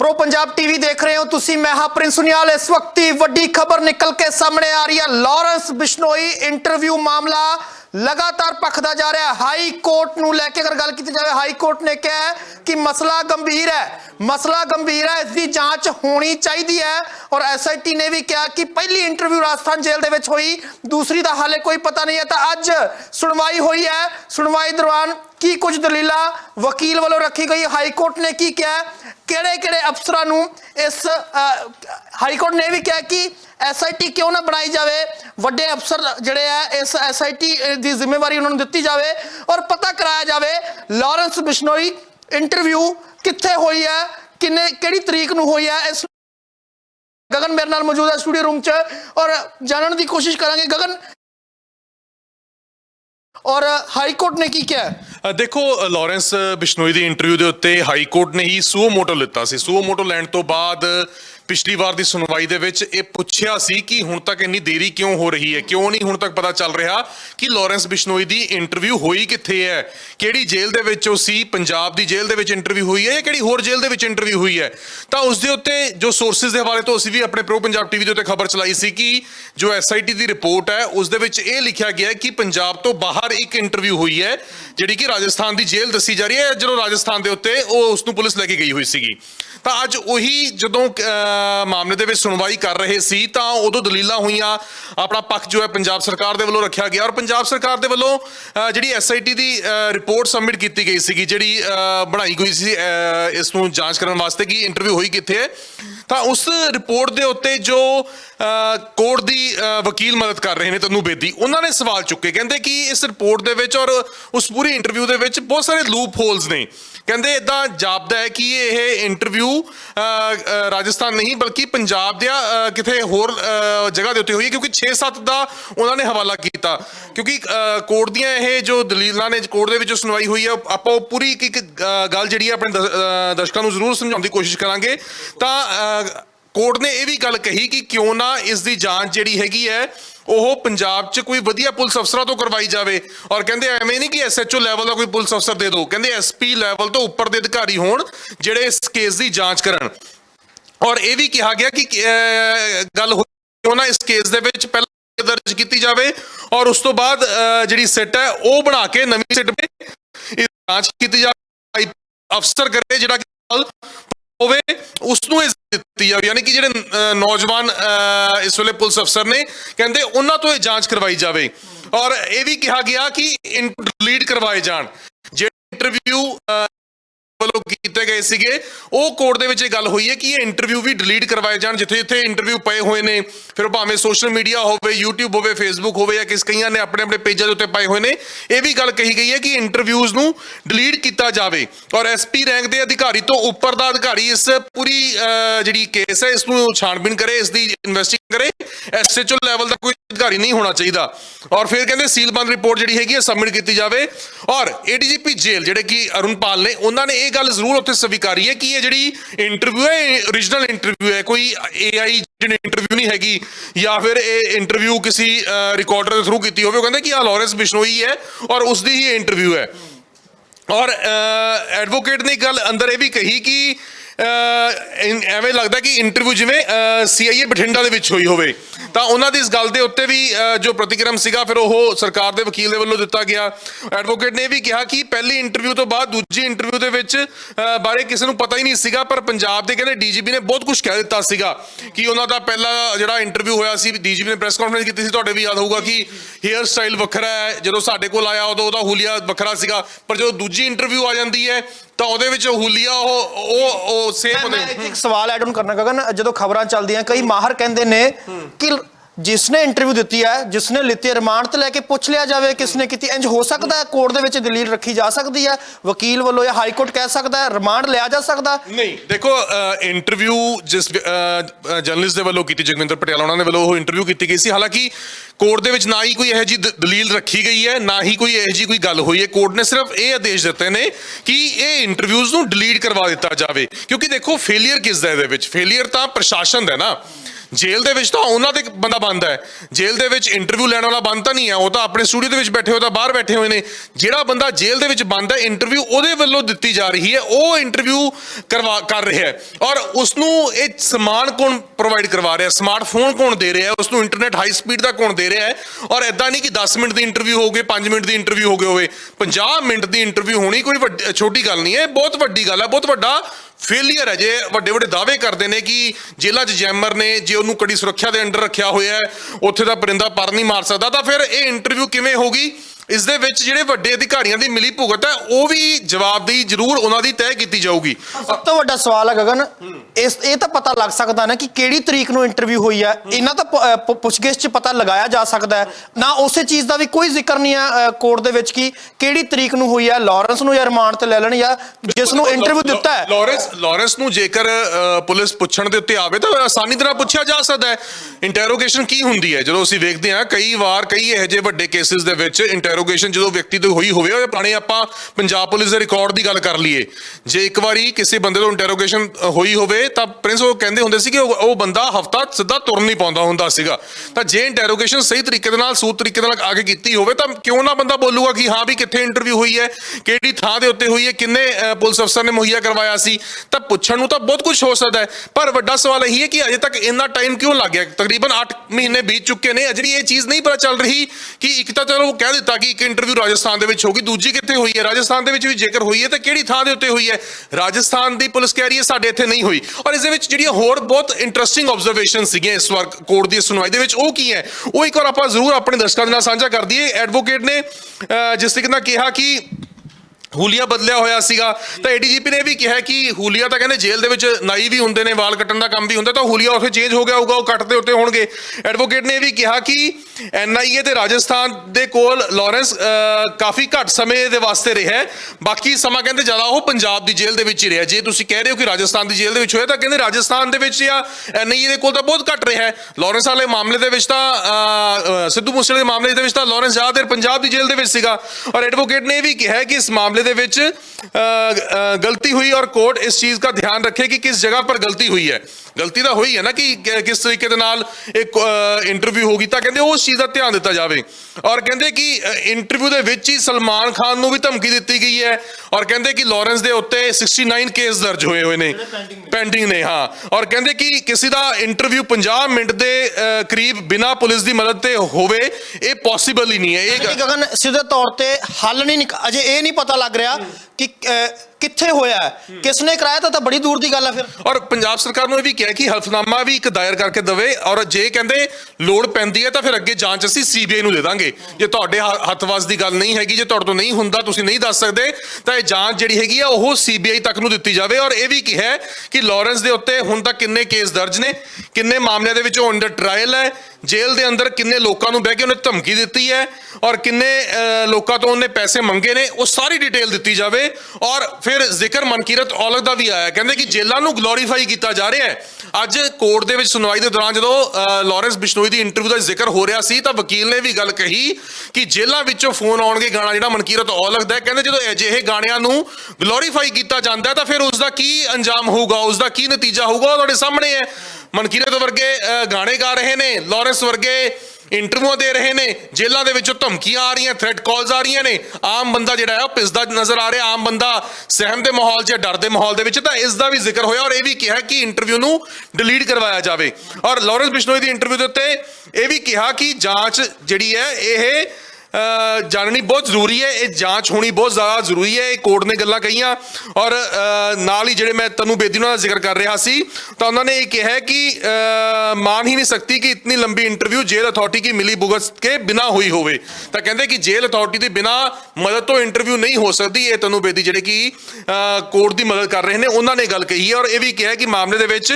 Pro Punjab TV ਦੇਖ ਰਹੇ ਹੋ ਤੁਸੀਂ, ਮੈਂ ਹਾਂ ਪ੍ਰਿੰਸ ਸੁਨਿਆਲ। ਇਸ ਵਕਤ ਦੀ ਵੱਡੀ ਖਬਰ ਨਿਕਲ ਕੇ ਸਾਹਮਣੇ ਆ ਰਹੀ ਹੈ। ਲਾਰੈਂਸ ਬਿਸ਼ਨੋਈ ਇੰਟਰਵਿਊ ਮਾਮਲਾ ਲਗਾਤਾਰ ਭਖਦਾ ਜਾ ਰਿਹਾ ਹਾਈ ਕੋਰਟ ਨੂੰ ਲੈ ਕੇ ਅਗਰ ਗੱਲ ਕੀਤੀ ਜਾਵੇ, ਹਾਈ ਕੋਰਟ ਨੇ ਕਿਹਾ ਕਿ ਮਸਲਾ ਗੰਭੀਰ ਹੈ। ਮਸਲਾ ਗੰਭੀਰ ਹੈ, ਇਸ ਦੀ ਜਾਂਚ ਹੋਣੀ ਚਾਹੀਦੀ ਹੈ। ਔਰ ਐਸਆਈਟੀ ਨੇ ਵੀ ਕਿਹਾ ਕਿ ਪਹਿਲੀ ਇੰਟਰਵਿਊ ਰਾਜਸਥਾਨ ਜੇਲ੍ਹ ਦੇ ਵਿੱਚ ਹੋਈ, ਦੂਸਰੀ ਦਾ ਹਾਲੇ ਕੋਈ ਪਤਾ ਨਹੀਂ ਹੈ। ਤਾਂ ਅੱਜ ਸੁਣਵਾਈ ਹੋਈ ਹੈ। ਸੁਣਵਾਈ ਦੌਰਾਨ ਕੀ ਕੁਝ ਦਲੀਲਾਂ ਵਕੀਲ ਵੱਲੋਂ ਰੱਖੀ ਗਈ? ਹਾਈ ਕੋਰਟ ਨੇ ਕੀ ਕਿਹਾ? ਕਿਹੜੇ ਕਿਹੜੇ ਅਫਸਰਾਂ ਨੂੰ ਇਸ ਹਾਈ ਕੋਰਟ ਨੇ ਵੀ ਕਿਹਾ ਕਿ ਐਸਆਈਟੀ ਕਿਉਂ ਨਾ ਬਣਾਈ ਜਾਵੇ? ਵੱਡੇ ਅਫਸਰ ਜਿਹੜੇ ਆ, ਇਸ ਐਸਆਈਟੀ ਦੀ ਜ਼ਿੰਮੇਵਾਰੀ ਉਹਨਾਂ ਨੂੰ ਦਿੱਤੀ ਜਾਵੇ ਔਰ ਪਤਾ ਕਰਾਇਆ ਜਾਵੇ, ਲਾਰੈਂਸ ਬਿਸ਼ਨੋਈ ਇੰਟਰਵਿਊ ਕਿੱਥੇ ਹੋਈ ਹੈ? ਕਿੰਨੇ ਕਿਹੜੀ ਤਰੀਕ ਨੂੰ ਹੋਈ ਹੈ? ਇਸ ਗਗਨ ਮੇਰੇ ਨਾਲ ਮੌਜੂਦ ਹੈ ਸਟੂਡੀਓ ਰੂਮ 'ਚ ਔਰ ਜਾਣਨ ਦੀ ਕੋਸ਼ਿਸ਼ ਕਰਾਂਗੇ। ਗਗਨ ਔਰ ਹਾਈ ਕੋਰਟ ਨੇ ਕੀ ਕਿਹਾ? ਦੇਖੋ ਅ, ਲਾਰੈਂਸ ਬਿਸ਼ਨੋਈ ਦੀ ਇੰਟਰਵਿਊ ਦੇ ਉੱਤੇ ਹਾਈ ਕੋਰਟ ਨੇ ਹੀ ਸੂਓ ਮੋਟੋ ਲਿੱਤਾ ਸੀ। ਸੂਓ ਮੋਟੋ ਲੈਣ ਤੋਂ ਬਾਅਦ ਪਿਛਲੀ ਵਾਰ ਦੀ ਸੁਣਵਾਈ ਦੇ ਵਿੱਚ ਇਹ ਪੁੱਛਿਆ ਸੀ ਕਿ ਹੁਣ ਤੱਕ ਇੰਨੀ ਦੇਰੀ ਕਿਉਂ ਹੋ ਰਹੀ ਹੈ? ਕਿਉਂ ਨਹੀਂ ਹੁਣ ਤੱਕ ਪਤਾ ਚੱਲ ਰਿਹਾ ਕਿ ਲਾਰੈਂਸ ਬਿਸ਼ਨੋਈ ਦੀ ਇੰਟਰਵਿਊ ਹੋਈ ਕਿੱਥੇ ਹੈ? ਕਿਹੜੀ ਜੇਲ੍ਹ ਦੇ ਵਿੱਚ ਉਹ ਸੀ? ਪੰਜਾਬ ਦੀ ਜੇਲ੍ਹ ਦੇ ਵਿੱਚ ਇੰਟਰਵਿਊ ਹੋਈ ਹੈ ਜਾਂ ਕਿਹੜੀ ਹੋਰ ਜੇਲ੍ਹ ਦੇ ਵਿੱਚ ਇੰਟਰਵਿਊ ਹੋਈ ਹੈ? ਤਾਂ ਉਸ ਦੇ ਉੱਤੇ ਜੋ ਸੋਰਸਸ ਦੇ ਹਵਾਲੇ ਤੋਂ ਅਸੀਂ ਵੀ ਆਪਣੇ ਪ੍ਰੋ ਪੰਜਾਬ ਟੀਵੀ ਦੇ ਉੱਤੇ ਖਬਰ ਚਲਾਈ ਸੀ ਕਿ ਜੋ ਐਸਆਈਟੀ ਦੀ ਰਿਪੋਰਟ ਹੈ, ਉਸ ਦੇ ਵਿੱਚ ਇਹ ਲਿਖਿਆ ਗਿਆ ਕਿ ਪੰਜਾਬ ਤੋਂ ਬਾਹਰ ਇੱਕ ਇੰਟਰਵਿਊ ਹੋਈ ਹੈ, ਜਿਹੜੀ ਕਿ ਰਾਜਸਥਾਨ ਦੀ ਜੇਲ੍ਹ ਦੱਸੀ ਜਾ ਰਹੀ ਹੈ। ਜਦੋਂ ਰਾਜਸਥਾਨ ਦੇ ਉੱਤੇ ਉਹ ਉਸ ਨੂੰ ਪੁਲਿਸ ਲੈ ਕੇ ਗਈ ਹੋਈ ਸੀਗੀ। ਤਾਂ ਅੱਜ ਉਹੀ ਜਦੋਂ ਮਾਮਲੇ ਦੇ ਵਿੱਚ ਸੁਣਵਾਈ ਕਰ ਰਹੇ ਸੀ ਤਾਂ ਉਦੋਂ ਦਲੀਲਾਂ ਹੋਈਆਂ ਆਪਣਾ ਪੱਖ ਜੋ ਹੈ ਪੰਜਾਬ ਸਰਕਾਰ ਦੇ ਵੱਲੋਂ ਰੱਖਿਆ ਗਿਆ। ਔਰ ਪੰਜਾਬ ਸਰਕਾਰ ਦੇ ਵੱਲੋਂ ਅਹ, ਜਿਹੜੀ ਐਸਆਈਟੀ ਦੀ ਰਿਪੋਰਟ ਸਬਮਿਟ ਕੀਤੀ ਗਈ ਸੀਗੀ ਜਿਹੜੀ ਬਣਾਈ ਗਈ ਸੀ ਇਸ ਨੂੰ ਜਾਂਚ ਕਰਨ ਵਾਸਤੇ ਕਿ ਇੰਟਰਵਿਊ ਹੋਈ ਕਿੱਥੇ। ਹੈ ਤਾਂ ਉਸ ਰਿਪੋਰਟ ਦੇ ਉੱਤੇ ਜੋ ਕੋਰਟ ਦੀ ਵਕੀਲ ਮਦਦ ਕਰ ਰਹੇ ਨੇ ਤਨੂੰ ਬੇਦੀ ਉਹਨਾਂ ਨੇ ਸਵਾਲ ਚੁੱਕੇ। ਕਹਿੰਦੇ ਕਿ ਇਸ ਰਿਪੋਰਟ ਦੇ ਵਿੱਚ ਔਰ ਉਸ ਪੂਰੀ ਇੰਟਰਵਿਊ ਦੇ ਵਿੱਚ ਬਹੁਤ ਸਾਰੇ ਲੂਪ ਹੋਲਸ ਨੇ। ਕਹਿੰਦੇ ਇਦਾਂ ਜਾਪਦਾ ਹੈ ਕਿ ਇਹ ਇੰਟਰਵਿਊ ਰਾਜਸਥਾਨ ਨਹੀਂ ਬਲਕਿ ਪੰਜਾਬ ਦੇ ਅਹ, ਹੋਰ ਜਗ੍ਹਾ ਦੇ ਉੱਤੇ ਹੋਈ ਕਿਉਂਕਿ 6-7 ਦਾ ਉਹਨਾਂ ਨੇ ਹਵਾਲਾ ਕੀਤਾ। ਕਿਉਂਕਿ ਕੋਰਟ ਦੀਆਂ ਇਹ ਜੋ ਦਲੀਲਾਂ ਨੇ ਕੋਰਟ ਦੇ ਵਿੱਚ ਸੁਣਵਾਈ ਹੋਈ ਹੈ ਆਪਾਂ ਉਹ ਪੂਰੀ ਇੱਕ ਗੱਲ ਜਿਹੜੀ ਹੈ ਆਪਣੇ ਦਰਸ਼ਕਾਂ ਨੂੰ ਜ਼ਰੂਰ ਸਮਝਾਉਣ ਦੀ ਕੋਸ਼ਿਸ਼ ਕਰਾਂਗੇ। ਤਾਂ ਕੋਰਟ ਨੇ ਇਹ ਵੀ ਗੱਲ ਕਹੀ ਕਿ ਕਿਉਂ ਨਾ ਇਸ ਦੀ ਜਾਂਚ ਜਿਹੜੀ ਹੈਗੀ ਹੈ ਉਹ ਪੰਜਾਬ 'ਚ ਕੋਈ ਵਧੀਆ ਪੁਲਿਸ ਅਫਸਰਾਂ ਤੋਂ ਕਰਵਾਈ ਜਾਵੇ। ਔਰ ਕਹਿੰਦੇ ਐਵੇਂ ਨਹੀਂ ਕਿ ਐਸਐਚਓ ਲੈਵਲ ਦਾ ਕੋਈ ਪੁਲਿਸ ਅਫਸਰ ਦੇ ਦਿਓ ਕਹਿੰਦੇ ਐਸਪੀ ਲੈਵਲ ਤੋਂ ਉੱਪਰ ਦੇ ਅਧਿਕਾਰੀ ਹੋਣ ਜਿਹੜੇ ਇਸ ਕੇਸ ਦੀ ਜਾਂਚ ਕਰਨ। ਔਰ ਇਹ ਵੀ ਕਿਹਾ ਗਿਆ ਕਿ ਗੱਲ ਹੋਈ ਨਾ ਇਸ ਕੇਸ ਦੇ ਵਿੱਚ? ਪਹਿਲਾਂ ਦਰਜ ਕੀਤੀ ਜਾਵੇ ਔਰ ਉਸ ਤੋਂ ਬਾਅਦ ਜਿਹੜੀ ਸਿੱਟ ਹੈ, ਉਹ ਬਣਾ ਕੇ ਨਵੀਂ ਸਿੱਟ ਇਹ ਜਾਂਚ ਕੀਤੀ ਜਾਵੇ ਅਫਸਰ ਕਰੇ ਜਿਹੜਾ ਹੋਵੇ, ਉਸ ਨੂੰ ਇਹ ਦਿੱਤੀ ਜਾਵੇ। ਯਾਨੀ ਕਿ ਜਿਹੜੇ ਨੌਜਵਾਨ ਇਸ ਵੇਲੇ ਪੁਲਿਸ ਅਫਸਰ ਨੇ, ਕਹਿੰਦੇ ਉਹਨਾਂ ਤੋਂ ਇਹ ਜਾਂਚ ਕਰਵਾਈ ਜਾਵੇ। ਔਰ ਇਹ ਵੀ ਕਿਹਾ ਗਿਆ ਕਿ ਡਿਲੀਟ ਕਰਵਾਏ ਜਾਣ। ਜਿਹੜੇ ਇੰਟਰਵਿਊ ਵੱਲੋਂ ਕੀਤੇ ਗਏ ਸੀਗੇ। ਉਹ ਕੋਰਟ ਦੇ ਵਿੱਚ ਇਹ ਗੱਲ ਹੋਈ ਹੈ ਕਿ ਇਹ ਇੰਟਰਵਿਊ ਵੀ ਡਿਲੀਟ ਕਰਵਾਏ ਜਾਣ, ਜਿੱਥੇ ਜਿੱਥੇ ਇੰਟਰਵਿਊ ਪਏ ਹੋਏ ਨੇ। ਫਿਰ ਭਾਵੇਂ ਸੋਸ਼ਲ ਮੀਡੀਆ ਹੋਵੇ, YouTube ਹੋਵੇ, Facebook ਹੋਵੇ ਜਾਂ ਕਿਸ ਕਈਆਂ ਨੇ ਆਪਣੇ ਆਪਣੇ ਪੇਜਾਂ ਦੇ ਉੱਤੇ ਪਾਏ ਹੋਏ ਨੇ, ਇਹ ਵੀ ਗੱਲ ਕਹੀ ਗਈ ਹੈ ਕਿ ਇੰਟਰਵਿਊਜ਼ ਨੂੰ ਡਿਲੀਟ ਕੀਤਾ ਜਾਵੇ। ਔਰ ਐਸਪੀ ਰੈਂਕ ਦੇ ਅਧਿਕਾਰੀ ਤੋਂ ਉੱਪਰ ਦਾ ਅਧਿਕਾਰੀ ਇਸ ਪੂਰੀ ਜਿਹੜੀ ਕੇਸ ਹੈ, ਇਸ ਨੂੰ ਛਾਣਬੀਨ ਕਰੇ, ਇਸ ਦੀ ਇਨਵੈਸਟੀਗੇਸ਼ਨ ਕਰੇ। ਐਸਐਚਓ ਲੈਵਲ ਦਾ ਕੋਈ ਅਧਿਕਾਰੀ ਨਹੀਂ ਹੋਣਾ ਚਾਹੀਦਾ। ਔਰ ਫਿਰ ਕਹਿੰਦੇ ਸੀਲਬੰਦ ਰਿਪੋਰਟ ਜਿਹੜੀ ਹੈਗੀ ਹੈ, ਸਬਮਿਟ ਕੀਤੀ ਜਾਵੇ। ਔਰ ਏਡੀਜੀਪੀ ਜੇਲ੍ਹ, ਜਿਹੜੇ ਕਿ ਅਰੁਣਪਾਲ ਨੇ, ਉਹਨਾਂ ਨੇ ਇਹ ਗੱਲ ਜ਼ਰੂਰ ਉੱਥੇ ਸਵੀਕਾਰੀ ਹੈ ਕਿ ਇਹ ਜਿਹੜੀ ਇੰਟਰਵਿਊ ਹੈ origignal ਇੰਟਰਵਿਊ ਹੈ। ਕੋਈ ਏਆਈ ਜਿਹੜੀ ਇੰਟਰਵਿਊ ਨਹੀਂ ਹੈਗੀ, ਜਾਂ ਫਿਰ ਇਹ ਇੰਟਰਵਿਊ ਕਿਸੇ ਰਿਕਾਰਡਰ ਦੇ ਥਰੂ ਕੀਤੀ ਹੋਵੇ, ਉਹ ਕਹਿੰਦੇ ਕਿ ਆ ਲਾਰੈਂਸ ਬਿਸ਼ਨੋਈ ਹੈ ਔਰ ਉਸ ਦੀ ਹੀ ਇੰਟਰਵਿਊ ਹੈ। ਔਰ ਐਡਵੋਕੇਟ ਨੇ ਗੱਲ ਅੰਦਰ ਇਹ ਵੀ ਕਹੀ ਕਿ ਐਵੇਂ ਲੱਗਦਾ ਕਿ ਇੰਟਰਵਿਊ ਜਿਵੇਂ ਸੀਆਈਏ ਬਠਿੰਡਾ ਦੇ ਵਿੱਚ ਹੋਈ ਹੋਵੇ। ਤਾਂ ਉਹਨਾਂ ਦੀ ਇਸ ਗੱਲ ਦੇ ਉੱਤੇ ਵੀ ਜੋ ਪ੍ਰਤੀਕਰਮ ਸੀਗਾ, ਫਿਰ ਉਹ ਸਰਕਾਰ ਦੇ ਵਕੀਲ ਦੇ ਵੱਲੋਂ ਦਿੱਤਾ ਗਿਆ। ਐਡਵੋਕੇਟ ਨੇ ਇਹ ਵੀ ਕਿਹਾ ਕਿ ਪਹਿਲੀ ਇੰਟਰਵਿਊ ਤੋਂ ਬਾਅਦ ਦੂਜੀ ਇੰਟਰਵਿਊ ਦੇ ਵਿੱਚ ਬਾਰੇ ਕਿਸੇ ਨੂੰ ਪਤਾ ਹੀ ਨਹੀਂ ਸੀਗਾ, ਪਰ ਪੰਜਾਬ ਦੇ ਕਹਿੰਦੇ ਡੀਜੀਪੀ ਨੇ ਬਹੁਤ ਕੁਝ ਕਹਿ ਦਿੱਤਾ ਸੀਗਾ ਕਿ ਉਹਨਾਂ ਦਾ ਪਹਿਲਾ ਜਿਹੜਾ ਇੰਟਰਵਿਊ ਹੋਇਆ ਸੀ ਡੀਜੀਪੀ ਨੇ ਪ੍ਰੈਸ ਕਾਨਫਰੰਸ ਕੀਤੀ ਸੀ, ਤੁਹਾਡੇ ਵੀ ਯਾਦ ਹੋਊਗਾ ਕਿ ਹੇਅਰ ਸਟਾਈਲ ਵੱਖਰਾ ਹੈ। ਜਦੋਂ ਸਾਡੇ ਕੋਲ ਆਇਆ, ਉਦੋਂ ਉਹਦਾ ਹੁਲੀਆ ਵੱਖਰਾ ਸੀਗਾ। ਪਰ ਜਦੋਂ ਦੂਜੀ ਇੰਟਰਵਿਊ ਆ ਜਾਂਦੀ ਹੈ ਤਾਂ ਉਹਦੇ ਵਿੱਚ ਹੁਲੀਆ ਉਹ ਉਹ ਉਹ ਸੇਮ ਮੈਂ ਇੱਕ- ਇੱਕ ਸਵਾਲ ਐਡ ਆਨ ਕਰਨਾ ਗਗਨ। ਜਦੋਂ ਖਬਰਾਂ ਚੱਲਦੀਆਂ ਕਈ ਮਾਹਰ ਕਹਿੰਦੇ ਨੇ ਕਿ ਜਿਸਨੇ ਇੰਟਰਵਿਊ ਦਿੱਤੀ ਹੈ, ਜਿਸਨੇ ਲਿੱਤੀ ਰਿਮਾਂਡ ਤੇ ਲੈ ਕੇ ਪੁੱਛ ਲਿਆ ਜਾਵੇ, ਕਿਸਨੇ ਕੀਤੀ ਇੰਜ ਹੋ ਸਕਦਾ ਹੈ ਕੋਰਟ ਦੇ ਵਿੱਚ ਦਲੀਲ ਰੱਖੀ ਜਾ ਸਕਦੀ ਹੈ, ਵਕੀਲ ਵੱਲੋਂ ਜਾਂ ਹਾਈ ਕੋਰਟ ਕਹਿ ਸਕਦਾ ਹੈ, ਰਿਮਾਂਡ ਲਿਆ ਜਾ ਸਕਦਾ ਨਹੀਂ, ਦੇਖੋ ਇੰਟਰਵਿਊ ਜਿਸ ਜਰਨਲਿਸਟ ਦੇ ਵੱਲੋਂ ਕੀਤੀ, ਜਗਵਿੰਦਰ ਪਟਿਆਲਾ ਉਹਨਾਂ ਦੇ ਵੱਲੋਂ ਉਹ ਇੰਟਰਵਿਊ ਕੀਤੀ ਗਈ ਸੀ। ਹਾਲਾਂਕਿ ਕੋਰਟ ਦੇ ਵਿੱਚ ਨਾ ਹੀ ਕੋਈ ਇਹੋ ਜੀ ਦਲੀਲ ਰੱਖੀ ਗਈ ਹੈ, ਨਾ ਹੀ ਕੋਈ ਇਹੋ ਜੀ ਕੋਈ ਗੱਲ ਹੋਈ ਹੈ। ਕੋਰਟ ਨੇ ਸਿਰਫ ਇਹ ਆਦੇਸ਼ ਦਿੱਤੇ ਨੇ ਕਿ ਇਹ ਇੰਟਰਵਿਊਜ਼ ਨੂੰ ਡਿਲੀਟ ਕਰਵਾ ਦਿੱਤਾ ਜਾਵੇ। ਕਿਉਂਕਿ ਦੇਖੋ ਫੇਲਿਅਰ ਕਿਸ ਦਾ ਇਹਦੇ ਵਿੱਚ? ਫੇਲਿਅਰ ਤਾਂ ਪ੍ਰਸ਼ਾਸਨ ਦਾ ਹੈ ਨਾ। ਜੇਲ੍ਹ ਦੇ ਵਿੱਚ ਤਾਂ ਉਹਨਾਂ ਦੇ ਬੰਦਾ ਬੰਦ ਹੈ। ਜੇਲ੍ਹ ਦੇ ਵਿੱਚ ਇੰਟਰਵਿਊ ਲੈਣ ਵਾਲਾ ਬੰਦ ਤਾਂ ਨਹੀਂ ਹੈ, ਉਹ ਤਾਂ ਆਪਣੇ ਸਟੂਡੀਓ ਦੇ ਵਿੱਚ ਬੈਠੇ ਹੋਏ ਤਾਂ ਬਾਹਰ ਬੈਠੇ ਹੋਏ ਨੇ। ਜਿਹੜਾ ਬੰਦਾ ਜੇਲ੍ਹ ਦੇ ਵਿੱਚ ਬੰਦ ਹੈ ਇੰਟਰਵਿਊ ਉਹਦੇ ਵੱਲੋਂ ਦਿੱਤੀ ਜਾ ਰਹੀ ਹੈ, ਉਹ ਇੰਟਰਵਿਊ ਕਰਵਾ, ਕਰ ਰਿਹਾ ਹੈ। ਔਰ ਉਸ ਨੂੰ ਇਹ ਸਮਾਨ ਕੌਣ ਪ੍ਰੋਵਾਈਡ ਕਰਵਾ ਰਿਹਾ ਸਮਾਰਟਫੋਨ ਕੌਣ ਦੇ ਰਿਹਾ ਹੈ? ਉਸ ਨੂੰ ਇੰਟਰਨੈਟ ਹਾਈ ਸਪੀਡ ਦਾ ਕੌਣ ਦੇ ਰਿਹਾ ਹੈ? ਔਰ ਐਦਾਂ ਨਹੀਂ ਕਿ 10 ਮਿੰਟ ਦੀ ਇੰਟਰਵਿਊ ਹੋ ਗਈ 5 ਮਿੰਟ ਦੀ ਇੰਟਰਵਿਊ ਹੋ ਗਈ ਹੋਵੇ। 50 ਮਿੰਟ ਦੀ ਇੰਟਰਵਿਊ ਹੋਣੀ ਕੋਈ ਵੱਡੀ- ਛੋਟੀ ਗੱਲ ਨਹੀਂ ਹੈ ਬਹੁਤ ਵੱਡੀ ਗੱਲ ਹੈ, ਬਹੁਤ ਵੱਡਾ ਫੇਲਿਅਰ ਹੈ ਜੇ ਵੱਡੇ ਵੱਡੇ ਦਾਅਵੇ ਕਰਦੇ ਨੇ ਕਿ ਜੇਲ੍ਹਾਂ 'ਚ ਜੈਮਰ ਨੇ ਜੇ ਉਹਨੂੰ ਕੜੀ ਸੁਰੱਖਿਆ ਦੇ ਅੰਡਰ ਰੱਖਿਆ ਹੋਇਆ ਹੈ ਉੱਥੇ ਦਾ ਪਰਿੰਦਾ ਪਰ ਨਹੀਂ ਮਾਰ ਸਕਦਾ। ਤਾਂ ਫਿਰ ਇਹ ਇੰਟਰਵਿਊ ਕਿਵੇਂ ਹੋਗੀ ਇਸ ਦੇ ਵਿੱਚ ਜਿਹੜੇ ਵੱਡੇ ਅਧਿਕਾਰੀਆਂ ਦੀ ਮਿਲੀ ਭੁਗਤ ਹੈ ਉਹ ਵੀ ਜਵਾਬਦੇਹੀ ਜ਼ਰੂਰ ਉਹਨਾਂ ਦੀ ਤੈਅ ਕੀਤੀ ਜਾਊਗੀ। ਸਭ ਤੋਂ ਵੱਡਾ ਸਵਾਲ ਹੈ ਗਗਨ ਇਸ ਇਹ ਤਾਂ ਪਤਾ ਲੱਗ ਸਕਦਾ ਨਾ ਕਿ ਕਿਹੜੀ ਤਰੀਕ ਨੂੰ ਇੰਟਰਵਿਊ ਹੋਈ ਹੈ ਇਹਨਾਂ ਤਾਂ ਪ- ਅ, ਪ- ਪੁੱਛਗਿੱਛ 'ਚ ਪਤਾ ਲਗਾਇਆ ਜਾ ਸਕਦਾ ਹੈ। ਨਾ ਉਸੇ ਚੀਜ਼ ਦਾ ਵੀ ਕੋਈ ਜ਼ਿਕਰ ਨਹੀਂ ਹੈ ਕੋਰਟ ਦੇ ਵਿੱਚ ਕਿ ਕਿਹੜੀ ਤਰੀਕ ਨੂੰ ਹੋਈ ਹੈ ਲਾਰੈਂਸ ਨੂੰ ਜਾਂ ਰਿਮਾਂਡ ਤੇ ਲੈ ਲੈਣ ਜਾਂ ਜਿਸ ਨੂੰ ਇੰਟਰਵਿਊ ਦਿੱਤਾ ਹੈ। ਲਾਰੈਂਸ ਲਾਰੈਂਸ ਨੂੰ ਜੇਕਰ ਅ, ਪੁਲਿਸ ਪੁੱਛਣ ਦੇ ਉੱਤੇ ਆਵੇ ਤਾਂ ਆਸਾਨੀ ਤਰ੍ਹਾਂ ਪੁੱਛਿਆ ਜਾ ਸਕਦਾ ਹੈ। ਇੰਟਰੋਗੇਸ਼ਨ ਕੀ ਹੁੰਦੀ ਹੈ? ਜਦੋਂ ਅਸੀਂ ਵੇਖਦੇ ਹਾਂ ਕਈ ਵਾਰ ਕਈ ਇਹੋ ਜਿਹੇ ਵੱਡੇ ਕੇਸਿਸ ਦੇ ਵਿੱਚ ਇੰਟਰੋਗੇਸ਼ਨ ਜਦੋਂ ਵਿਅਕਤੀ ਤੋਂ ਹੋਈ ਹੋਵੇ ਉਹ ਪੁਰਾਣੇ ਆਪਾਂ ਪੰਜਾਬ ਪੁਲਿਸ ਦੇ ਰਿਕਾਰਡ ਦੀ ਗੱਲ ਕਰ ਲਈਏ। ਜੇ ਇੱਕ ਵਾਰੀ ਕਿਸੇ ਬੰਦੇ ਤੋਂ ਇੰਟਰੋਗੇਸ਼ਨ ਹੋਈ ਹੋਵੇ ਤਾਂ ਪ੍ਰਿੰਸ ਉਹ ਕਹਿੰਦੇ ਹੁੰਦੇ ਸੀ ਕਿ ਉਹ ਉਹ ਬੰਦਾ ਹਫਤਾ ਸਿੱਧਾ ਤੁਰ ਨਹੀਂ ਪਾਉਂਦਾ ਹੁੰਦਾ ਸੀਗਾ। ਤਾਂ ਜੇ ਇੰਟਰੋਗੇਸ਼ਨ ਸਹੀ ਤਰੀਕੇ ਦੇ ਨਾਲ, ਸੂਤ ਤਰੀਕੇ ਨਾਲ ਆ ਕੇ ਕੀਤੀ ਹੋਵੇ, ਤਾਂ ਕਿਉਂ ਨਾ ਬੰਦਾ ਬੋਲੂਗਾ ਕਿ ਹਾਂ ਵੀ ਕਿੱਥੇ ਇੰਟਰਵਿਊ ਹੋਈ ਹੈ, ਕਿਹੜੀ ਥਾਂ ਦੇ ਉੱਤੇ ਹੋਈ ਹੈ, ਕਿੰਨੇ ਪੁਲਿਸ ਅਫਸਰ ਨੇ ਮੁਹੱਈਆ ਕਰਵਾਇਆ ਸੀ, ਤਾਂ ਪੁੱਛਣ ਨੂੰ ਤਾਂ ਬਹੁਤ ਕੁਝ ਹੋ ਸਕਦਾ ਹੈ। ਪਰ ਵੱਡਾ ਸਵਾਲ ਇਹ ਹੈ ਕਿ ਅਜੇ ਤੱਕ ਇੰਨਾ ਟਾਈਮ ਕਿਉਂ ਲੱਗ ਗਿਆ? ਤਕਰੀਬਨ 8 ਮਹੀਨੇ ਬੀਤ ਚੁੱਕੇ ਨੇ, ਅਜੇ ਵੀ ਇਹ ਚੀਜ਼ ਨਹੀਂ ਪਤਾ ਚੱਲ ਰਹੀ ਕਿ ਇੱਕ ਤਾਂ ਚਲੋ ਉਹ ਕਹਿ ਦਿੱਤਾ ਕਿ ਇੱਕ ਇੰਟਰਵਿਊ ਰਾਜਸਥਾਨ ਦੇ ਵਿੱਚ ਹੋਗੀ ਦੂਜੀ ਕਿੱਥੇ ਹੋਈ ਹੈ? ਰਾਜਸਥਾਨ ਦੇ ਵਿੱਚ ਵੀ ਜੇਕਰ ਹੋਈ ਹੈ, ਤਾਂ ਕਿਹੜੀ ਥਾਂ ਦੇ ਉੱਤੇ ਹੋਈ ਹੈ? ਰਾਜਸਥਾਨ ਦੀ ਪੁਲਿਸ ਕਹਿ ਰਹੀ ਹੈ ਸਾਡੇ ਇੱਥੇ ਨਹੀਂ ਹੋਈ। ਔਰ ਇਸ ਦੇ ਵਿੱਚ ਜਿਹੜੀਆਂ ਹੋਰ ਬਹੁਤ ਇੰਟਰਸਟਿੰਗ ਆਬਜ਼ਰਵੇਸ਼ਨ ਸੀਗੀਆਂ ਇਸ ਵਾਰ ਕੋਰਟ ਦੀ ਸੁਣਵਾਈ ਦੇ ਵਿੱਚ ਉਹ ਕੀ ਹੈ? ਉਹ ਇੱਕ ਵਾਰ ਆਪਾਂ ਜ਼ਰੂਰ ਆਪਣੇ ਦਰਸ਼ਕਾਂ ਦੇ ਨਾਲ ਸਾਂਝਾ ਕਰ ਦਈਏ। ਐਡਵੋਕੇਟ ਨੇ ਅਹ, ਜਿਸ ਤਰੀਕੇ ਨਾਲ ਕਿਹਾ ਕਿ ਹੂਲੀਆ ਬਦਲਿਆ ਹੋਇਆ ਸੀਗਾ, ਤਾਂ ਏਡੀਜੀਪੀ ਨੇ ਵੀ ਕਿਹਾ ਕਿ ਹੂਲੀਆ ਤਾਂ ਕਹਿੰਦੇ ਜੇਲ੍ਹ ਦੇ ਵਿੱਚ ਨਾਈ ਵੀ ਹੁੰਦੇ ਨੇ, ਵਾਲ ਕੱਟਣ ਦਾ ਕੰਮ ਵੀ ਹੁੰਦਾ, ਤਾਂ ਹੂਲੀਆ ਉੱਥੇ ਚੇਂਜ ਹੋ ਗਿਆ ਹੋਊਗਾ, ਉਹ ਕੱਟ ਦੇ ਉੱਤੇ ਹੋਣਗੇ। ਐਡਵੋਕੇਟ ਨੇ ਇਹ ਵੀ ਕਿਹਾ ਕਿ ਐਨਆਈਏ ਤੇ ਰਾਜਸਥਾਨ ਦੇ ਕੋਲ ਲਾਰੈਂਸ ਕਾਫੀ ਘੱਟ ਸਮੇਂ ਦੇ ਵਾਸਤੇ ਰਿਹਾ ਬਾਕੀ ਸਮਾਂ ਕਹਿੰਦੇ ਜ਼ਿਆਦਾ ਉਹ ਪੰਜਾਬ ਦੀ ਜੇਲ੍ਹ ਦੇ ਵਿੱਚ ਹੀ ਰਿਹਾ ਜੇ ਤੁਸੀਂ ਕਹਿ ਰਹੇ ਹੋ ਕਿ ਰਾਜਸਥਾਨ ਦੀ ਜੇਲ੍ਹ ਦੇ ਵਿੱਚ ਹੋਇਆ, ਤਾਂ ਕਹਿੰਦੇ ਰਾਜਸਥਾਨ ਦੇ ਵਿੱਚ ਜਾਂ ਐਨਆਈਏ ਦੇ ਕੋਲ ਤਾਂ ਬਹੁਤ ਘੱਟ ਰਿਹਾ ਹੈ। ਲਾਰੈਂਸ ਵਾਲੇ ਮਾਮਲੇ ਦੇ ਵਿੱਚ ਤਾਂ ਸਿੱਧੂ ਮੂਸੇਵਾਲੇ ਦੇ ਮਾਮਲੇ ਦੇ ਵਿੱਚ ਤਾਂ ਲਾਰੈਂਸ ਜ਼ਿਆਦਾਤਰ ਪੰਜਾਬ ਦੀ ਜੇਲ੍ਹ ਦੇ ਵਿੱਚ ਸੀਗਾ। ਔਰ ਐਡਵੋਕੇਟ ਨੇ ਵੀ ਕਿਹਾ ਕਿ ਇਸ ਮਾਮਲੇ ਦੇ ਵਿੱਚ ਅ, ਅ, ਗਲਤੀ हुई और कोर्ट इस चीज का ध्यान रखे कि किस जगह पर गलती हुई है ਗਲਤੀ ਤਾਂ ਹੋਈ ਹੈ ਨਾ ਕਿ ਕਿਸ ਤਰੀਕੇ ਦੇ ਨਾਲ ਇੱਕ ਇੰਟਰਵਿਊ ਹੋਗੀ ਤਾਂ ਕਹਿੰਦੇ ਉਸ ਚੀਜ਼ ਦਾ ਧਿਆਨ ਦਿੱਤਾ ਜਾਵੇ। ਔਰ ਕਹਿੰਦੇ ਕਿ ਇੰਟਰਵਿਊ ਦੇ ਵਿੱਚ ਹੀ ਸਲਮਾਨ ਖਾਨ ਨੂੰ ਵੀ ਧਮਕੀ ਦਿੱਤੀ ਗਈ ਹੈ। ਔਰ ਕਹਿੰਦੇ ਕਿ ਲਾਰੈਂਸ ਦੇ ਉੱਤੇ 69 ਕੇਸ ਦਰਜ ਹੋਏ ਹੋਏ ਨੇ। ਪੈਂਡਿੰਗ ਨੇ। ਹਾਂ। ਔਰ ਕਹਿੰਦੇ ਕਿ ਕਿਸੇ ਦਾ ਇੰਟਰਵਿਊ 50 ਮਿੰਟ ਦੇ ਕਰੀਬ ਬਿਨਾ ਪੁਲਿਸ ਦੀ ਮਦਦ ਤੇ ਹੋਵੇ ਇਹ ਪੋਸੀਬਲ ਹੀ ਨਹੀਂ ਹੈ। ਇਹ ਗਗਨ ਸਿੱਧੇ ਤੌਰ ਤੇ ਹੱਲ ਨਹੀਂ ਅਜੇ ਇਹ ਨਹੀਂ ਪਤਾ ਲੱਗ ਰਿਹਾ ਕਿ ਕਿੱਥੇ ਹੋਇਆ ਕਿਸ ਨੇ ਕਰਾਇਆ ਤਾਂ ਤਾਂ ਬੜੀ ਦੂਰ ਦੀ ਗੱਲ ਹੈ ਫਿਰ। ਔਰ ਪੰਜਾਬ ਸਰਕਾਰ ਨੂੰ ਇਹ ਵੀ ਕਿਹਾ ਕਿ ਹਲਫਨਾਮਾ ਵੀ ਇੱਕ ਦਾਇਰ ਕਰਕੇ ਦਵੇ ਔਰ ਜੇ ਕਹਿੰਦੇ ਲੋੜ ਪੈਂਦੀ ਹੈ ਤਾਂ ਫਿਰ ਅੱਗੇ ਜਾਂਚ ਅਸੀਂ ਸੀਬੀਆਈ ਨੂੰ ਦੇ ਦਾਂਗੇ। ਜੇ ਤੁਹਾਡੇ ਹ- ਹੱਥ ਵੱਸ ਦੀ ਗੱਲ ਨਹੀਂ ਹੈਗੀ ਜੇ ਤੁਹਾਡੇ ਤੋਂ ਨਹੀਂ ਹੁੰਦਾ ਤੁਸੀਂ ਨਹੀਂ ਦੱਸ ਸਕਦੇ ਤਾਂ ਇਹ ਜਾਂਚ ਜਿਹੜੀ ਹੈਗੀ ਆ ਉਹ ਸੀਬੀਆਈ ਤੱਕ ਨੂੰ ਦਿੱਤੀ ਜਾਵੇ। ਔਰ ਇਹ ਵੀ ਕਿਹਾ ਕਿ ਲਾਰੈਂਸ ਦੇ ਉੱਤੇ ਹੁਣ ਤੱਕ ਕਿੰਨੇ ਕੇਸ ਦਰਜ ਨੇ ਕਿੰਨੇ ਮਾਮਲਿਆਂ ਦੇ ਵਿੱਚ ਉਹ ਅੰਡਰ ਟ੍ਰਾਇਲ ਹੈ ਜੇਲ੍ਹ ਦੇ ਅੰਦਰ ਕਿੰਨੇ ਲੋਕਾਂ ਨੂੰ ਬਹਿ ਕੇ ਉਹਨੇ ਧਮਕੀ ਦਿੱਤੀ ਹੈ ਔਰ ਕਿੰਨੇ ਲੋਕਾਂ ਤੋਂ ਉਹਨੇ ਪੈਸੇ ਮੰਗੇ ਨੇ ਉਹ ਸਾਰੀ ਡਿਟੇਲ ਦਿੱਤੀ ਜਾਵੇ। ਔਰ ਫਿਰ ਜ਼ਿਕਰ ਮਨਕੀਰਤ ਔਲਖ ਦਾ ਵੀ ਆਇਆ। ਕਹਿੰਦੇ ਕਿ ਜੇਲ੍ਹਾਂ ਨੂੰ ਗਲੋਰੀਫਾਈ ਕੀਤਾ ਜਾ ਰਿਹਾ ਹੈ। ਅੱਜ ਕੋਰਟ ਦੇ ਵਿੱਚ ਸੁਣਵਾਈ ਦੇ ਦੌਰਾਨ ਜਦੋਂ ਲਾਰੈਂਸ ਬਿਸ਼ਨੋਈ ਦੀ ਇੰਟਰਵਿਊ ਦਾ ਜ਼ਿਕਰ ਹੋ ਰਿਹਾ ਸੀ ਤਾਂ ਵਕੀਲ ਨੇ ਵੀ ਗੱਲ ਕਹੀ ਕਿ ਜੇਲਾਂ ਵਿੱਚੋਂ ਫੋਨ ਆਉਣਗੇ ਗਾਣਾ ਜਿਹੜਾ ਮਨਕੀਰਤ ਔਲਖ ਦਾ ਕਹਿੰਦੇ ਜਦੋਂ ਅਜਿਹੇ ਗਾਣਿਆਂ ਨੂੰ ਗਲੋਰੀਫਾਈ ਕੀਤਾ ਜਾਂਦਾ ਤਾਂ ਫਿਰ ਉਸ ਦਾ ਕੀ ਅੰਜਾਮ ਹੋਊਗਾ ਉਸ ਦਾ ਕੀ ਨਤੀਜਾ ਹੋਊਗਾ ਉਹ ਤੁਹਾਡੇ ਸਾਹਮਣੇ ਹੈ। ਮਨਕੀਰਤ ਵਰਗੇ ਅ, ਗਾਣੇ ਗਾ ਰਹੇ ਨੇ। ਲਾਰੈਂਸ ਵਰਗੇ ਇੰਟਰਵਿਊ ਦੇ ਰਹੇ ਨੇ, ਜੇਲ੍ਹਾਂ ਦੇ ਵਿੱਚੋਂ ਧਮਕੀਆਂ ਆ ਰਹੀਆਂ ਥ੍ਰੈਟ ਕਾਲਸ ਆ ਰਹੀਆਂ ਨੇ। ਆਮ ਬੰਦਾ ਜਿਹੜਾ ਹੈ, ਉਹ ਪਿਸਦਾ ਨਜ਼ਰ ਆ ਰਿਹਾ, ਆਮ ਬੰਦਾ ਸਹਿਮ ਦੇ ਮਾਹੌਲ 'ਚ ਡਰ ਦੇ ਮਾਹੌਲ ਦੇ ਵਿੱਚ, ਤਾਂ ਇਸ ਦਾ ਵੀ ਜ਼ਿਕਰ ਹੋਇਆ ਔਰ ਇਹ ਵੀ ਕਿਹਾ ਕਿ ਇੰਟਰਵਿਊ ਨੂੰ ਡਿਲੀਟ ਕਰਵਾਇਆ ਜਾਵੇ। ਔਰ ਲਾਰੈਂਸ ਬਿਸ਼ਨੋਈ ਦੀ ਇੰਟਰਵਿਊ ਦੇ ਉੱਤੇ ਇਹ ਵੀ ਕਿਹਾ ਕਿ ਜਾਂਚ ਜਿਹੜੀ ਹੈ, ਇਹ ਜਾਣਨੀ ਬਹੁਤ ਜ਼ਰੂਰੀ ਹੈ, ਇਹ ਜਾਂਚ ਹੋਣੀ ਬਹੁਤ ਜ਼ਿਆਦਾ ਜ਼ਰੂਰੀ ਹੈ, ਇਹ ਕੋਰਟ ਨੇ ਗੱਲਾਂ ਕਹੀਆਂ ਔਰ ਨਾਲ ਹੀ ਜਿਹੜੇ ਮੈਂ ਤਨੂ ਬੇਦੀ ਉਹਨਾਂ ਦਾ ਜ਼ਿਕਰ ਕਰ ਰਿਹਾ ਸੀ, ਤਾਂ ਉਹਨਾਂ ਨੇ ਇਹ ਕਿਹਾ ਕਿ ਮਾਨ ਹੀ ਨਹੀਂ ਸਕਦੀ ਕਿ ਇਤਨੀ ਲੰਬੀ ਇੰਟਰਵਿਊ ਜੇਲ੍ਹ ਅਥਾਰਟੀ ਕੀ ਮਿਲੀ ਭੁਗਤ ਕੇ ਬਿਨਾ ਹੋਈ ਹੋਵੇ। ਤਾਂ ਕਹਿੰਦੇ ਕਿ ਜੇਲ੍ਹ ਅਥਾਰਟੀ ਦੀ ਬਿਨਾ ਮਦਦ ਤੋਂ ਇੰਟਰਵਿਊ ਨਹੀਂ ਹੋ ਸਕਦੀ, ਇਹ ਤਨੂ ਬੇਦੀ ਜਿਹੜੇ ਕਿ ਕੋਰਟ ਦੀ ਮਦਦ ਕਰ ਰਹੇ ਨੇ, ਉਹਨਾਂ ਨੇ ਗੱਲ ਕਹੀ ਹੈ ਔਰ ਇਹ ਵੀ ਕਿਹਾ ਕਿ ਮਾਮਲੇ ਦੇ ਵਿੱਚ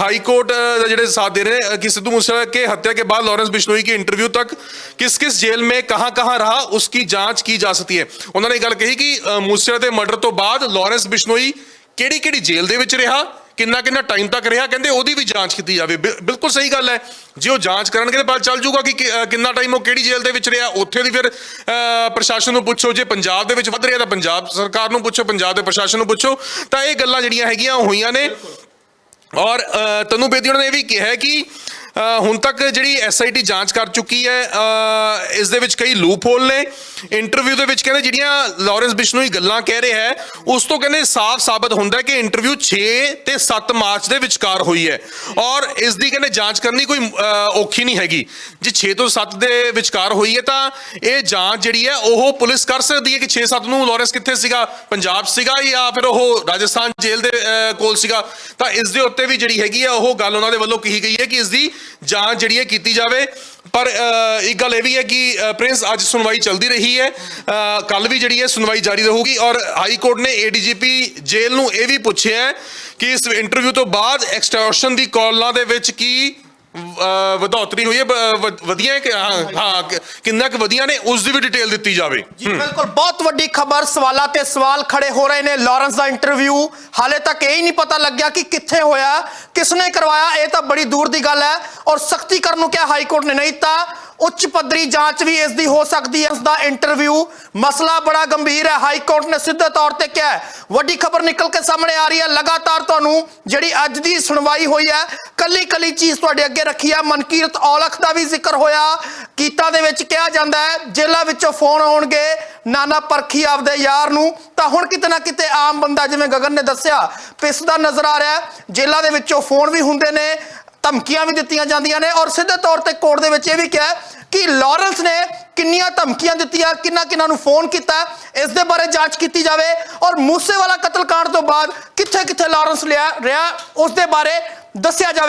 ਹਾਈ ਕੋਰਟ ਦਾ ਜਿਹੜੇ ਸਾਥ ਦੇ ਰਹੇ ਕਿ ਸਿੱਧੂ ਮੂਸੇਵਾਲਾ ਕੇ ਹੱਤਿਆ ਕੇ ਬਾਅਦ ਲਾਰੈਂਸ ਬਿਸ਼ਨੋਈ ਕੀ ਇੰਟਰਵਿਊ ਤੱਕ ਕਿਸ ਕਿਸ ਜੇਲ੍ਹ ਮੇ कहां कहां रहा उसकी जांच की जा सकती है ਉਹਨਾਂ ਨੇ ਗੱਲ ਕਹੀ ਕਿ ਅ, ਮੂਸੇਵਾਲੇ ਦੇ ਮਰਡਰ ਤੋਂ ਬਾਅਦ ਲਾਰੈਂਸ ਬਿਸ਼ਨੋਈ ਕਿਹੜੀ ਕਿਹੜੀ ਜੇਲ੍ਹ ਦੇ ਵਿੱਚ ਰਿਹਾ ਕਿੰਨਾ ਕਿੰਨਾ ਟਾਈਮ ਤੱਕ ਰਿਹਾ ਕਹਿੰਦੇ ਉਹਦੀ ਵੀ ਜਾਂਚ ਕੀਤੀ ਜਾਵੇ ਬਿ- ਬਿਲਕੁਲ ਸਹੀ ਗੱਲ ਹੈ ਜੇ ਉਹ ਜਾਂਚ ਕਰਨਗੇ ਤਾਂ ਪਤਾ ਚੱਲ ਜਾਊਗਾ ਕਿ ਕਿ- ਅ, ਕਿੰਨਾ ਟਾਈਮ ਉਹ ਕਿਹੜੀ ਜੇਲ੍ਹ ਦੇ ਵਿੱਚ ਰਿਹਾ ਉੱਥੇ ਦੀ ਫਿਰ ਅ, ਪ੍ਰਸ਼ਾਸਨ ਨੂੰ ਪੁੱਛੋ ਜੇ ਪੰਜਾਬ ਦੇ ਵਿੱਚ ਵੱਧ ਰਿਹਾ ਤਾਂ ਪੰਜਾਬ ਸਰਕਾਰ ਨੂੰ ਪੁੱਛੋ ਪੰਜਾਬ ਦੇ ਪ੍ਰਸ਼ਾਸਨ ਨੂੰ ਪੁੱਛੋ ਤਾਂ ਇਹ ਗੱਲਾਂ ਜਿਹੜੀਆਂ ਹੈਗੀਆਂ ਉਹ ਹੋਈਆਂ ਨੇ ਔਰ ਅ, ਤਨੂ ਬੇਦੀ ਉਹਨਾਂ ਨੇ ਇਹ ਵੀ ਕਿਹਾ ਹੈ ਕਿ ਅ, ਹੁਣ ਤੱਕ ਜਿਹੜੀ ਐਸਆਈਟੀ ਜਾਂਚ ਕਰ ਚੁੱਕੀ ਹੈ ਇਸ ਦੇ ਵਿੱਚ ਕਈ ਲੂਪ ਹੋਲ ਨੇ। ਇੰਟਰਵਿਊ ਦੇ ਵਿੱਚ ਕਹਿੰਦੇ ਜਿਹੜੀਆਂ ਲਾਰੈਂਸ ਬਿਸ਼ਨੋਈ ਗੱਲਾਂ ਕਹਿ ਰਿਹਾ ਹੈ, ਉਸ ਤੋਂ ਕਹਿੰਦੇ ਸਾਫ਼ ਸਾਬਤ ਹੁੰਦਾ ਕਿ ਇੰਟਰਵਿਊ 6 ਤੇ 7 ਮਾਰਚ ਦੇ ਵਿਚਕਾਰ ਹੋਈ ਹੈ। ਔਰ ਇਸ ਦੀ ਕਹਿੰਦੇ ਜਾਂਚ ਕਰਨੀ ਕੋਈ ਔਖੀ ਨਹੀਂ ਹੈਗੀ। ਜੇ 6 ਤੋਂ 7 ਦੇ ਵਿਚਕਾਰ ਹੋਈ ਹੈ ਤਾਂ ਇਹ ਜਾਂਚ ਜਿਹੜੀ ਹੈ, ਉਹ ਪੁਲਿਸ ਕਰ ਸਕਦੀ ਹੈ ਕਿ 6-7 ਨੂੰ ਲਾਰੈਂਸ ਕਿੱਥੇ ਸੀਗਾ? ਪੰਜਾਬ ਸੀਗਾ ਜਾਂ ਫਿਰ ਉਹ ਰਾਜਸਥਾਨ ਜੇਲ੍ਹ ਦੇ ਕੋਲ ਸੀਗਾ? ਤਾਂ ਇਸ ਦੇ ਉੱਤੇ ਵੀ ਜਿਹੜੀ ਹੈਗੀ ਆ ਉਹ ਗੱਲ ਉਹਨਾਂ ਦੇ ਵੱਲੋਂ ਕਹੀ ਗਈ ਹੈ ਕਿ ਇਸ ਦੀ ਜਾਂਚ ਜਿਹੜੀ ਹੈ ਕੀਤੀ ਜਾਵੇ। ਪਰ ਇੱਕ ਗੱਲ ਇਹ ਵੀ ਹੈ ਕਿ ਪ੍ਰਿੰਸ ਅੱਜ ਸੁਣਵਾਈ ਚੱਲਦੀ ਰਹੀ ਹੈ। ਕੱਲ ਵੀ ਜਿਹੜੀ ਹੈ ਸੁਣਵਾਈ ਜਾਰੀ ਰਹੂਗੀ ਔਰ ਹਾਈ ਕੋਰਟ ਨੇ ਏਡੀਜੀਪੀ ਜੇਲ੍ਹ ਨੂੰ ਇਹ ਵੀ ਪੁੱਛਿਆ ਕਿ ਇਸ ਇੰਟਰਵਿਊ ਤੋਂ ਬਾਅਦ ਐਕਸਟੋਰਸ਼ਨ ਦੀ ਕਾਲਾਂ ਦੇ ਵਿੱਚ ਕੀ ਵਧੋਤਰੀ ਹੋਈ ਹੈ ਬ- ਵ- ਵਧੀਆ ਹੈ ਕਿ ਹਾਂ ਹਾਂ ਕਿ- ਕਿੰਨਾ ਕੁ ਵਧੀਆ ਨੇ ਉਸ ਦੀ ਵੀ ਡਿਟੇਲ ਦਿੱਤੀ ਜਾਵੇ। ਜੀ ਬਿਲਕੁਲ ਬਹੁਤ ਵੱਡੀ ਖਬਰ ਸਵਾਲਾਂ ਤੇ ਸਵਾਲ ਖੜੇ ਹੋ ਰਹੇ ਨੇ ਲਾਰੈਂਸ ਦਾ ਇੰਟਰਵਿਊ ਹਾਲੇ ਤੱਕ ਇਹ ਹੀ ਨਹੀਂ ਪਤਾ ਲੱਗਿਆ ਕਿ ਕਿੱਥੇ ਹੋਇਆ ਕਿਸਨੇ ਕਰਵਾਇਆ ਇਹ ਤਾਂ ਬੜੀ ਦੂਰ ਦੀ ਗੱਲ ਹੈ। ਔਰ ਸਖਤੀ ਕਰਨ ਨੂੰ ਕਿਹਾ ਹਾਈ ਕੋਰਟ ਨੇ ਨਹੀਂ ਤਾਂ ਉੱਚ ਪੱਧਰੀ ਜਾਂਚ ਵੀ ਇਸ ਦੀ ਹੋ ਸਕਦੀ ਹੈ ਇਸ ਦਾ ਇੰਟਰਵਿਊ ਮਸਲਾ ਬੜਾ ਗੰਭੀਰ ਹੈ ਹਾਈ ਕੋਰਟ ਨੇ ਸਿੱਧੇ ਤੌਰ ਤੇ ਕਿਹਾ ਹੈ। ਵੱਡੀ ਖਬਰ ਨਿਕਲ ਕੇ ਸਾਹਮਣੇ ਆ ਰਹੀ ਹੈ ਲਗਾਤਾਰ ਤੁਹਾਨੂੰ ਜਿਹੜੀ ਅੱਜ ਦੀ ਸੁਣਵਾਈ ਹੋਈ ਹੈ ਕੱਲੀ ਕੱਲੀ ਚੀਜ਼ ਤੁਹਾਡੇ ਅੱਗੇ ਰੱਖੀ ਹੈ ਮਨਕੀਰਤ ਔਲਖ ਦਾ ਵੀ ਜ਼ਿਕਰ ਹੋਇਆ। ਕੀਤਾ ਦੇ ਵਿੱਚ ਕਿਹਾ ਜਾਂਦਾ ਹੈ, ਜੇਲ੍ਹਾਂ ਵਿੱਚੋਂ ਫੋਨ ਆਉਣਗੇ, ਨਾਨਾ ਪਰਖੀ ਆਪਦੇ ਯਾਰ ਨੂੰ। ਤਾਂ ਹੁਣ ਕਿਤੇ ਨਾ ਕਿਤੇ ਆਮ ਬੰਦਾ, ਜਿਵੇਂ ਗਗਨ ਨੇ ਦੱਸਿਆ, ਪਿਸਦਾ ਨਜ਼ਰ ਆ ਰਿਹਾ ਹੈ। ਦੇ ਵਿੱਚੋਂ ਫੋਨ ਵੀ ਹੁੰਦੇ ਨੇ, ਧਮਕੀਆਂ ਵੀ ਦਿੱਤੀਆਂ ਜਾਂਦੀਆਂ ਨੇ ਔਰ ਸਿੱਧੇ ਤੌਰ ਤੇ ਕੋਰਟ ਦੇ ਵਿੱਚ ਇਹ ਵੀ ਕਿਹਾ ਕਿ ਲਾਰੈਂਸ ਨੇ ਕਿੰਨੀਆਂ ਧਮਕੀਆਂ ਦਿੱਤੀਆਂ, ਕਿੰਨਾ ਕਿੰਨਾ ਨੂੰ ਫੋਨ ਕੀਤਾ, ਇਸ ਦੇ ਬਾਰੇ ਜਾਂਚ ਕੀਤੀ ਜਾਵੇ। ਔਰ ਮੂਸੇਵਾਲਾ ਕਤਲकांड ਤੋਂ ਬਾਅਦ ਕਿੱਥੇ ਕਿੱਥੇ ਲਾਰੈਂਸ ਲਿਆ ਰਿਹਾ, ਉਸ ਦੇ ਬਾਰੇ ਦੱਸਿਆ ਜਾਵੇ।